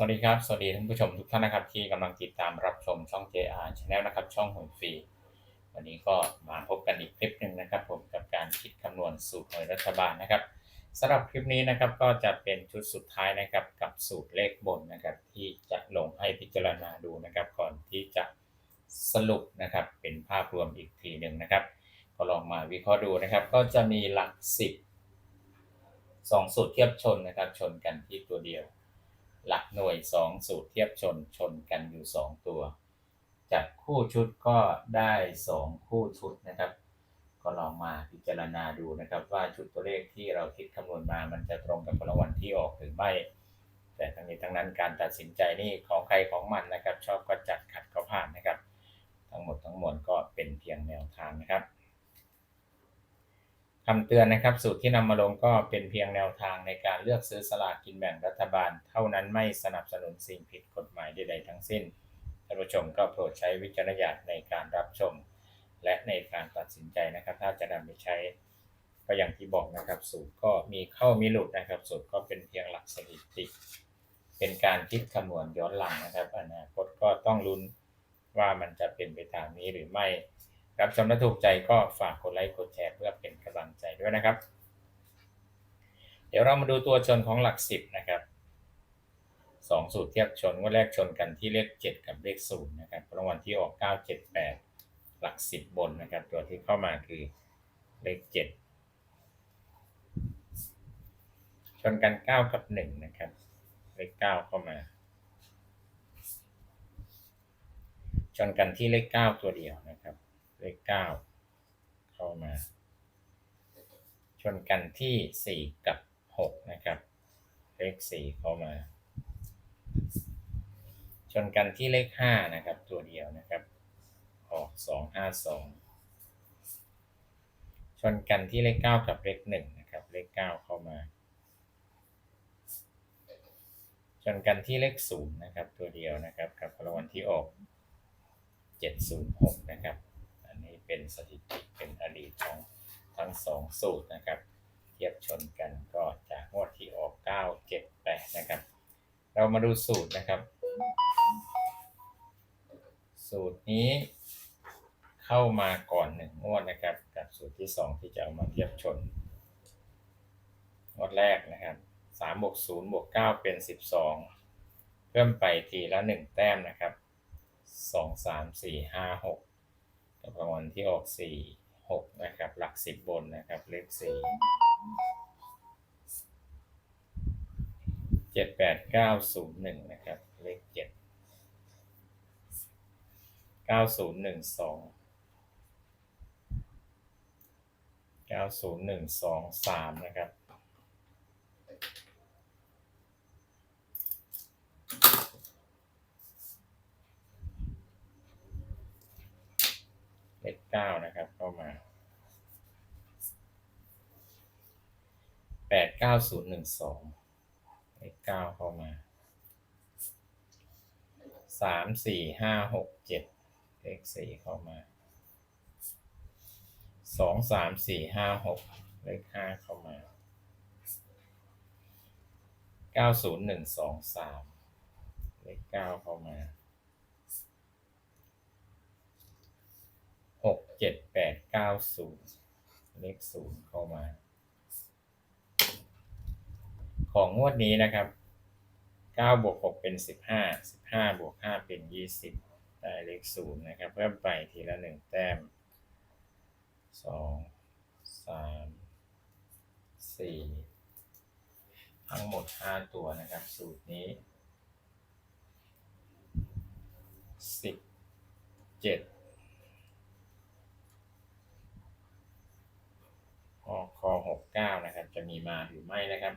สวัสดีครับ สวัสดีท่านผู้ชมทุกท่านนะครับที่กำลังติดตามรับชมช่อง JR Channel นะครับ ช่องหวยฟรี วันนี้ก็มาพบกันอีกคลิปหนึ่งนะครับ ผมกับการคิดคำนวณสูตรหวยรัฐบาลนะครับสำหรับคลิปนี้นะครับก็จะเป็นชุดสุดท้ายนะครับกับสูตรเลขบนนะครับ ที่จะลงให้พิจารณาดูนะครับ ก่อนที่จะสรุปนะครับ เป็นภาพรวมอีกทีหนึ่งนะครับ ก็ลองมาวิเคราะห์ดูนะครับ ก็จะมีหลักสิบสองสูตรเทียบชนนะครับ ชนกันที่ตัวเดียว หลักหน่วย 2 สูตรเทียบชนชนกันอยู่ 2 ตัว จับคู่ชุดก็ได้ 2 คู่ชุดนะครับ ก็ลองมาพิจารณาดูนะครับ ว่าชุดตัวเลขที่เราคิดคำนวณมามันจะตรงกับพลังวันที่ออกหรือไม่ แต่ทั้งนี้ทั้งนั้นการตัดสินใจนี่ของใครของมันนะครับ ชอบก็จัดขัดก็ผ่านนะครับ ทั้งหมดทั้งมวลก็เป็นเพียงแนวทางนะครับ คำเตือนนะครับ สูตรที่นำมาลงก็เป็นเพียงแนวทางในการเลือกซื้อสลากกินแบ่งรัฐบาล เท่านั้นไม่สนับสนุนสิ่งผิดกฎหมายใดๆทั้งสิ้นท่านผู้ชมก็โปรดใช้วิจารณญาณในการรับชม และในการตัดสินใจนะครับ ถ้าจะนำไปใช้ก็อย่างที่บอกนะครับ สูตรก็มีเข้ามีหลุดนะครับ สูตรก็เป็นเพียงหลักสถิติ เป็นการคิดคำนวณย้อนหลังนะครับอนาคตก็ต้องลุ้นว่ามันจะเป็นไปตามนี้หรือไม่ ครับชมและถูกใจก็ฝากกดไลค์กดแชร์เพื่อเป็นกำลังใจด้วยนะครับ เดี๋ยวเรามาดูตัวชนของหลักสิบนะครับสองสูตรเทียบชนว่าแรกชนกันที่เลขเจ็ดกับเลขศูนย์นะครับรางวัลที่ออกเก้าเจ็ดแปดหลักสิบบนนะครับ ตัวที่เข้ามาคือเลขเจ็ดชนกันเก้ากับหนึ่งนะครับ เลขเก้าเข้ามา ชนกันที่เลขเก้าตัวเดียวนะครับ เลขเก้าเข้ามา ชนกันที่สี่กับหกนะครับ เลขสี่เข้ามา ชนกันที่เลขห้านะครับ ตัวเดียวนะครับ ออกสองห้าสองชนกันที่เลขเก้ากับเลขหนึ่งนะครับ เลขเก้าเข้ามา ชนกันที่เลขศูนย์นะครับ ตัวเดียวนะครับกับรางวัลที่ออก706นะครับอันนี้ เป็นสถิติเป็นอดีตของทั้งสองสูตรนะครับ เทียบชนกันก็จากงวดที่ออก 978 นะครับ เรามาดูสูตรนะครับ สูตรนี้เข้ามาก่อนหนึ่งงวดนะครับ กับสูตรที่สองที่จะเอามาเทียบชนงวดแรกนะครับ3บวก0บวก9เป็น 12 เพิ่มไปทีละ 1 แต้มนะครับสองสามสี่ห้าหก รางวัลที่ออกสี่หกนะครับ หลักสิบบนนะครับเลขสี่เจ็ดแปดเก้าศูนย์หนึ่งนะครับ เลขเจ็ดเก้าศูนย์หนึ่งสองเก้าศูนย์หนึ่งสองสามนะครับ S9 นะครับ เข้ามา 89012 S9 เข้ามา 34567 X4 เข้ามา 23456 เลข5เข้ามา 90123 เลข9เข้ามา หก เจ็ดแปดเก้าศูนย์เลขศูนย์เข้ามา ของงวดนี้นะครับเก้าบวกหกเป็นสิบห้าสิบห้าบวกห้าเป็นยี่สิบได้เลขศูนย์นะครับ เพิ่มไปทีละหนึ่งแต้มสองสามสี่ทั้งหมดห้าตัวนะครับ สูตรนี้สิบเจ็ด อคหกเก้านะครับ จะมีมาหรือไม่นะครับ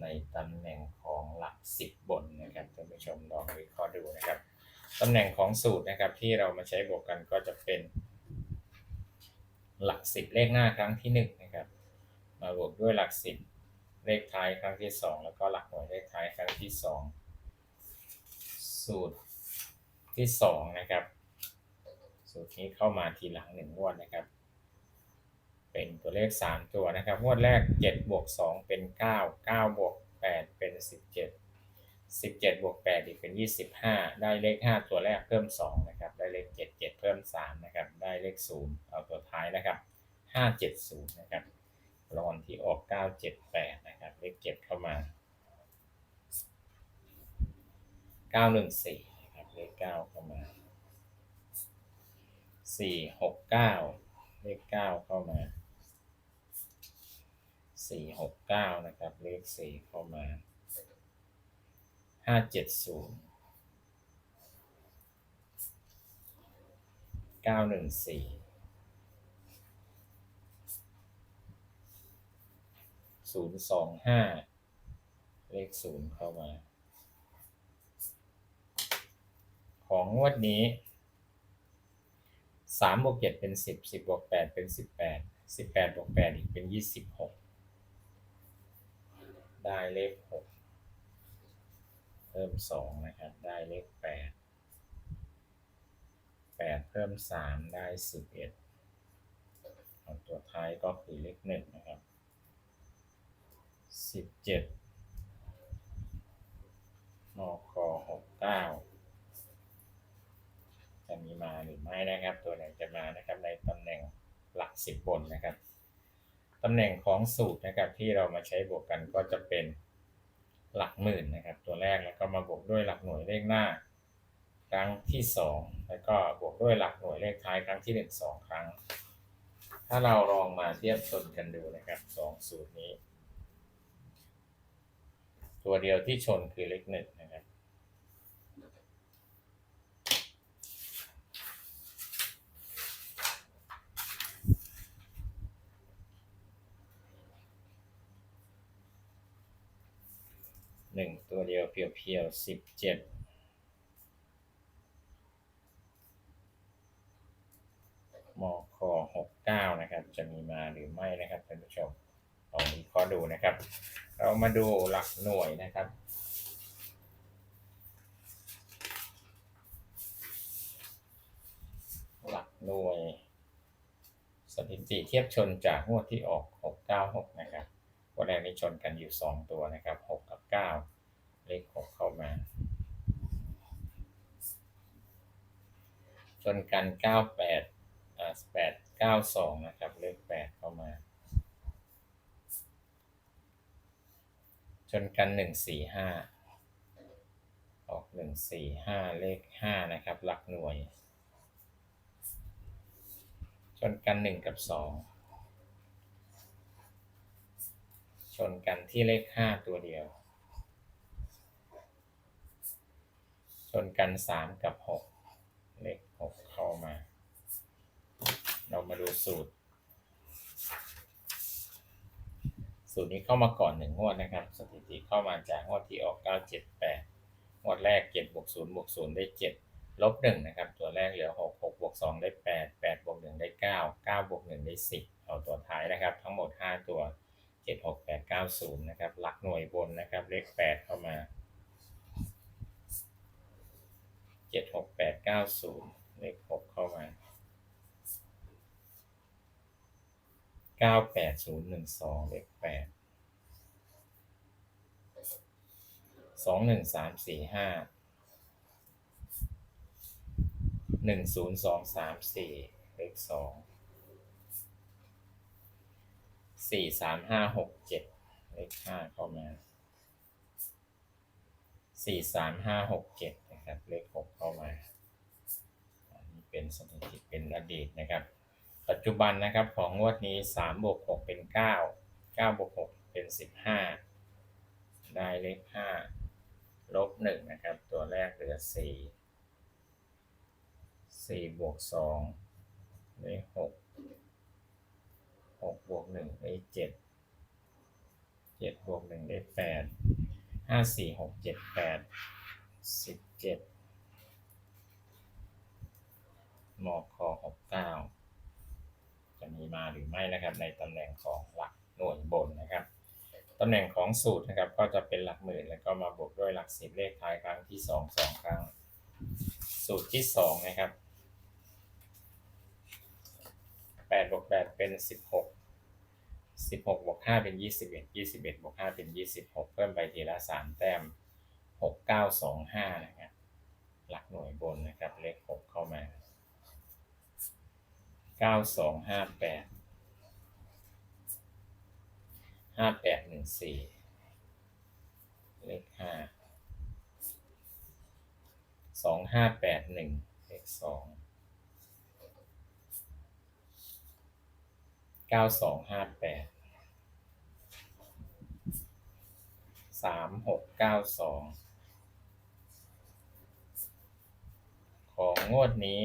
ในตำแหน่งของหลักสิบบนนะครับท่านผู้ชมลองวิเคราะห์ดูนะครับตำแหน่งของสูตรนะครับที่เรามาใช้บวกกันก็จะเป็นหลักสิบเลขหน้าครั้งที่หนึ่งนะครับมาบวกด้วยหลักสิบเลขท้ายครั้งที่สองแล้วก็หลักหน่วยเลขท้ายครั้งที่สองสูตรที่สองนะครับ สูตรนี้เข้ามาทีหลังหนึ่งงวดนะครับ เป็นตัวเลข 3 ตัวนะครับงวดแรก 7 บวก 2 เป็น 9 9 บวก 8 เป็น 17สิบเจ็ดบวกแปดอีกเป็นยี่สิบห้าได้เลขห้าตัวแรกเพิ่มสองนะครับ ได้เลขเจ็ดเจ็ดเพิ่มสามนะครับ ได้เลขศูนย์เอาตัวท้ายนะครับห้าเจ็ดศูนย์นะครับรางที่ออกเก้าเจ็ดแปดนะครับ เลขเจ็ดเข้ามาเก้าหนึ่งสี่นะครับ เลขเก้าเข้ามาสี่หกเก้าเลขเก้าเข้ามา สี่หกเก้านะครับ เลขสี่เข้ามาห้าเจ็ดศูนย์เก้าหนึ่งสี่ศูนย์สองห้าเลขศูนย์เข้ามา ของงวดนี้สามบวกเจ็ดเป็นสิบสิบบวกแปดเป็นสิบแปดสิบแปดบวกแปดอีกเป็นยี่สิบหก ได้เลขหกเพิ่มสองนะครับ ได้เลขแปดแปดเพิ่มสามได้สิบเอ็ดตัวท้ายก็คือเลขหนึ่งนะครับสิบเจ็ดนอคหกเก้าจะมีมาหรือไม่นะครับ ตัวไหนจะมานะครับในตำแหน่งหลักสิบบนนะครับ ตำแหน่งของสูตรนะครับที่เรามาใช้บวกกันก็จะเป็นหลักหมื่นนะครับ ตัวแรกแล้วก็มาบวกด้วยหลักหน่วยเลขหน้า ครั้งที่สองแล้วก็บวกด้วยหลักหน่วยเลขท้ายครั้งที่หนึ่งสองครั้ง ถ้าเราลองมาเทียบชนกันดูนะครับสองสูตรนี้ ตัวเดียวที่ชนคือเลขหนึ่งนะครับ หนึ่งตัวเดียวเพียวๆสิบเจ็ดมคหกเก้านะครับ จะมีมาหรือไม่นะครับท่านผู้ชมลองวิเคราะห์ดูนะครับ เรามาดูหลักหน่วยนะครับหลักหน่วย สถิติเทียบชนจากงวดที่ออก 696 นะครับ วันแรกนี้ชนกันอยู่ 2 ตัวนะครับ6กับ 9 เลข 6 เข้ามา ชนกัน 98อ่า8 92 นะครับ เลข 8 เข้ามา ชนกัน 145 ออก 145 เลข 5 นะครับ หลักหน่วย ชนกัน 1 กับ 2 ชนกันที่เลข5ตัวเดียว ชนกัน3กับ6เลข6เข้ามา เรามาดูสูตร สูตรนี้เข้ามาก่อนหนึ่งงวดนะครับ สถิติเข้ามาจากงวดที่ออก978งวดแรก7บวก0บวก0ได้7ลบ1นะครับ ตัวแรกเหลือ6 6บวก2ได้8 8บวก1ได้9 9บวก1ได้10 90 นะครับ หลักหน่วยบนนะครับ เลข 8 เข้ามา 76890 เลข 6 เข้ามา 98012 เลข 8 21345 10234 เลข 2 43567 เลขห้าเข้ามาสี่สามห้าหกเจ็ดนะครับ เลขหกเข้ามาอันนี้เป็นสถิติเป็นอดีตนะครับ ปัจจุบันนะครับของงวดนี้สามบวกหกเป็นเก้าเก้าบวกหกเป็นสิบห้าได้เลขห้าลบหนึ่งนะครับ ตัวแรกเหลือสี่สี่บวกสองได้หกหกบวกหนึ่งได้เจ็ด เจ็ดบวกหนึ่งได้แปดห้าสี่หกเจ็ดแปดสิบเจ็ดมอคหกเก้าจะมีมาหรือไม่นะครับ ในตำแหน่งของหลักหน่วยบนนะครับตำแหน่งของสูตรนะครับ ก็จะเป็นหลักหมื่นแล้วก็มาบวกด้วยหลักสิบเลขท้ายครั้งที่สองสองครั้ง สูตรที่สองนะครับแปดบวกแปดเป็นสิบหก สิบหกบวกห้าเป็นยี่สิบเอ็ดยี่สิบเอ็ดบวกห้าเป็นยี่สิบหกเพิ่มไปทีละสามแต้มหกเก้าสองห้านะครับ หลักหน่วยบนนะครับ เลขหกเข้ามาเก้าสองห้าแปดห้าแปดหนึ่งสี่เลขห้าสองห้าแปดหนึ่งเลขสองเก้าสองห้าแปด สามหกเก้าสองของงวดนี้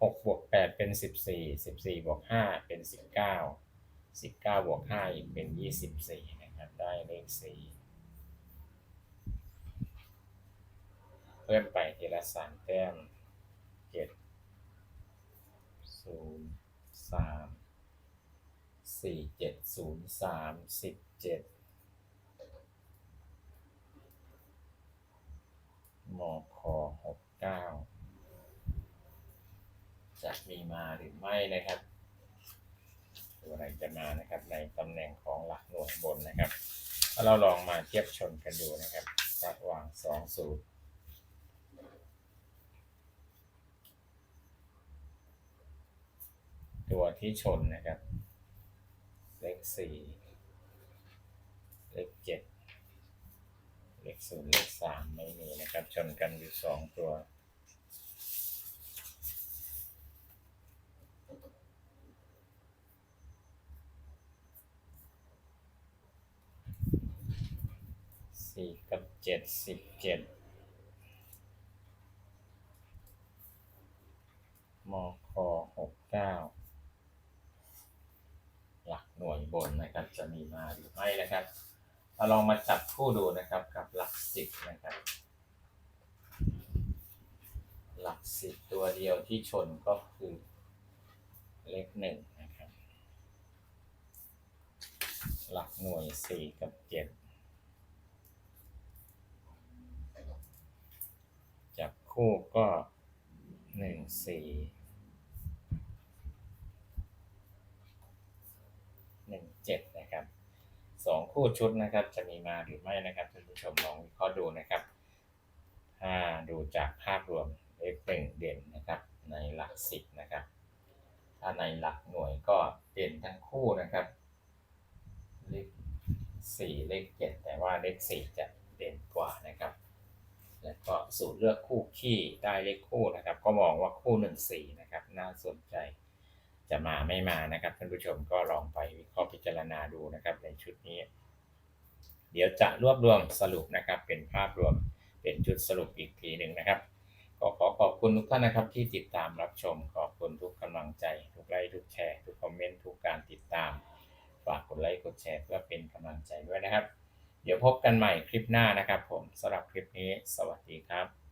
หกบวกแปดเป็นสิบสี่สิบสี่บวกห้าเป็นสิบเก้าสิบเก้าบวกห้าอีกเป็นยี่สิบสี่นะครับ ได้เลขสี่เพิ่มไปทีละสามแต้มเจ็ดศูนย์สาม สี่เจ็ดศูนย์สามสิบเจ็ดมคหกเก้าจะมีมาหรือไม่นะครับตัวอะไรจะมานะครับ ในตำแหน่งของหลักหน่วยบนนะครับเราลองมาเทียบชนกันดูนะครับระหว่างสองสูตรตัวที่ชนนะครับ เลขสี่เลขเจ็ดเลขศูนย์เลขสามไม่มีนะครับ ชนกันอยู่สองตัว สี่กับเจ็ดสิบเจ็ดมคหกเก้า หน่วยบนนะครับ จะมีมาหรือไม่นะครับเราลองมาจับคู่ดูนะครับกับหลักสิบนะครับ หลักสิบตัวเดียวที่ชนก็คือเลขหนึ่งนะครับ หลักหน่วยสี่กับเจ็ดจับคู่ก็หนึ่งสี่หนึ่งเจ็ดนะครับ สองคู่ชุดนะครับ จะมีมาหรือไม่นะครับท่านผู้ชมลองวิเคราะห์ดูนะครับถ้าดูจากภาพรวมเลขหนึ่งเด่นนะครับ ในหลักสิบนะครับ ถ้าในหลักหน่วยก็เด่นทั้งคู่นะครับเลขสี่เลขเจ็ดแต่ว่าเลขสี่จะเด่นกว่านะครับ แล้วก็สูตรเลือกคู่ขี้ได้เลขคู่นะครับ ก็มองว่าคู่หนึ่งสี่นะครับ น่าสนใจ จะมาไม่มานะครับท่านผู้ชมก็ลองไปวิเคราะห์พิจารณาดูนะครับในชุดนี้ เดี๋ยวจะรวบรวมสรุปนะครับ เป็นภาพรวมเป็นชุดสรุปอีกทีหนึ่งนะครับก็ขอขอบคุณทุกท่านนะครับที่ติดตามรับชมขอบคุณทุกกำลังใจ ทุกไลค์ทุกแชร์ ทุกคอมเมนต์ทุกการติดตามฝากกดไลค์กดแชร์เพื่อเป็นกำลังใจด้วยนะครับ เดี๋ยวพบกันใหม่คลิปหน้านะครับ ผมสำหรับคลิปนี้ สวัสดีครับ